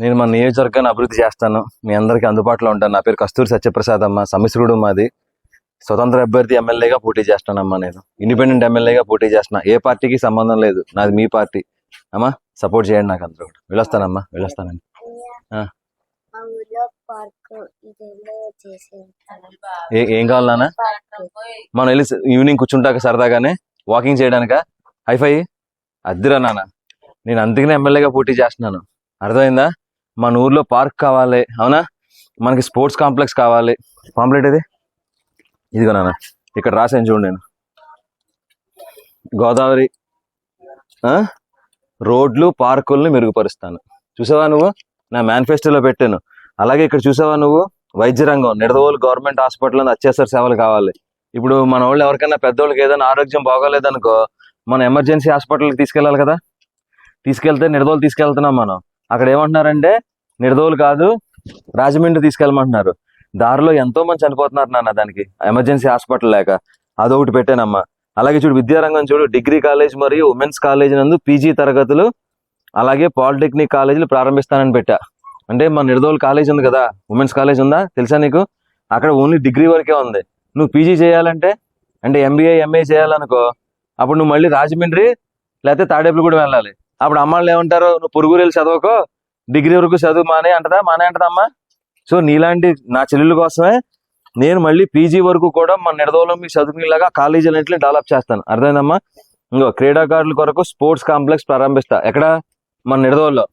నేను మన నియోజకవర్గాన్ని అభివృద్ధి చేస్తాను. మీ అందరికీ అందుబాటులో ఉంటాను. నా పేరు కస్తూరి సత్యప్రసాద్ అమ్మ. సమిశ్రుడు మాది. స్వతంత్ర అభ్యర్థి ఎమ్మెల్యేగా పోటీ చేస్తానమ్మా నేను. ఇండిపెండెంట్ ఎమ్మెల్యేగా పోటీ చేస్తున్నా. ఏ పార్టీకి సంబంధం లేదు. నాది మీ పార్టీ. అమ్మా సపోర్ట్ చేయండి నాకు అందరూ కూడా. వెళ్ళొస్తానమ్మా వెళ్ళొస్తానండి. మా ఏం కావాలి నాన్న? మనం వెళ్ళి ఈవినింగ్ కూర్చుంటాక సరదాగానే వాకింగ్ చేయడానికా? హైఫై? అద్దిరా నాన్న. నేను అందుకనే ఎమ్మెల్యేగా పోటీ చేస్తున్నాను. అర్థమైందా? మన ఊర్లో పార్క్ కావాలి అవునా? మనకి స్పోర్ట్స్ కాంప్లెక్స్ కావాలి. పాంప్లెట్ ఇది ఇదిగో నాన్న ఇక్కడ రాసాను చూడు నేను. గోదావరి రోడ్లు పార్కుల్ని మెరుగుపరుస్తాను. చూసావా నువ్వు? నా మేనిఫెస్టోలో పెట్టాను. అలాగే ఇక్కడ చూసావా నువ్వు? వైద్య రంగం నిడదవోలు గవర్నమెంట్ హాస్పిటల్ అత్యవసర సేవలు కావాలి. ఇప్పుడు మన వాళ్ళు ఎవరికైనా పెద్దోళ్ళకి ఏదైనా ఆరోగ్యం బాగోలేదనుకో మన ఎమర్జెన్సీ హాస్పిటల్కి తీసుకెళ్ళాలి కదా? తీసుకెళ్తే నిడదోలు తీసుకెళ్తున్నాం మనం. అక్కడ ఏమంటున్నారంటే నిడదోలు కాదు రాజమండ్రి తీసుకెళ్ళమంటున్నారు. దారిలో ఎంతో మంది చనిపోతున్నారు నాన్న దానికి. ఎమర్జెన్సీ హాస్పిటల్ లేక. అదొకటి పెట్టానమ్మా. అలాగే చూడు విద్యారంగం చూడు డిగ్రీ కాలేజ్ మరియు ఉమెన్స్ కాలేజ్ నందు పీజీ తరగతులు అలాగే పాలిటెక్నిక్ కాలేజీలు ప్రారంభిస్తానని పెట్టా. అంటే మన నిడదోలు కాలేజ్ ఉంది కదా ఉమెన్స్ కాలేజ్ ఉందా? తెలుసా నీకు? అక్కడ ఓన్లీ డిగ్రీ వరకే ఉంది. నువ్వు పీజీ చేయాలంటే అంటే ఎంబీఏ ఎంఏ చేయాలనుకో అప్పుడు నువ్వు మళ్ళీ రాజమండ్రి లేకపోతే తాడేపులు కూడా వెళ్ళాలి. అప్పుడు అమ్మాళ్ళు ఏమంటారు? నువ్వు పొరుగురు వెళ్ళి చదవకో డిగ్రీ వరకు చదువు మానే అంటదా? మానే అంటదమ్మా సో నీలాంటి నా చెల్లెల కోసమే నేను మళ్ళీ పీజీ వరకు కూడా మన నిడదవలో మీకు చదువుకునేలాగా కాలేజీలన్నింటినీ డెవలప్ చేస్తాను. అర్థమైందమ్మా? ఇంకో క్రీడాకారుల కొరకు స్పోర్ట్స్ కాంప్లెక్స్ ప్రారంభిస్తా. ఎక్కడ? మన నిడదవల్లో.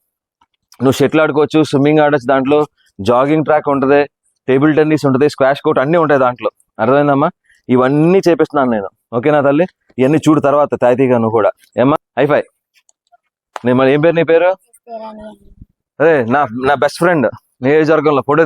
నువ్వు షటిల్ ఆడుకోవచ్చు స్విమ్మింగ్ ఆడొచ్చు దాంట్లో జాగింగ్ ట్రాక్ ఉంటుంది టేబుల్ టెన్నిస్ ఉంటుంది స్క్వాష్ కోర్ట్ అన్నీ ఉంటాయి దాంట్లో. అర్థమైందమ్మా? ఇవన్నీ చేపిస్తున్నాను నేను. ఓకేనా తల్లి? ఇవన్నీ చూడు తర్వాత తాయితీగా నువ్వు కూడా. ఏమ్మా? హైఫై నేను మరి ఏం పేరు నీ పేరు? అదే నా నా బెస్ట్ ఫ్రెండ్ నియోజకవర్గంలో ఫోటో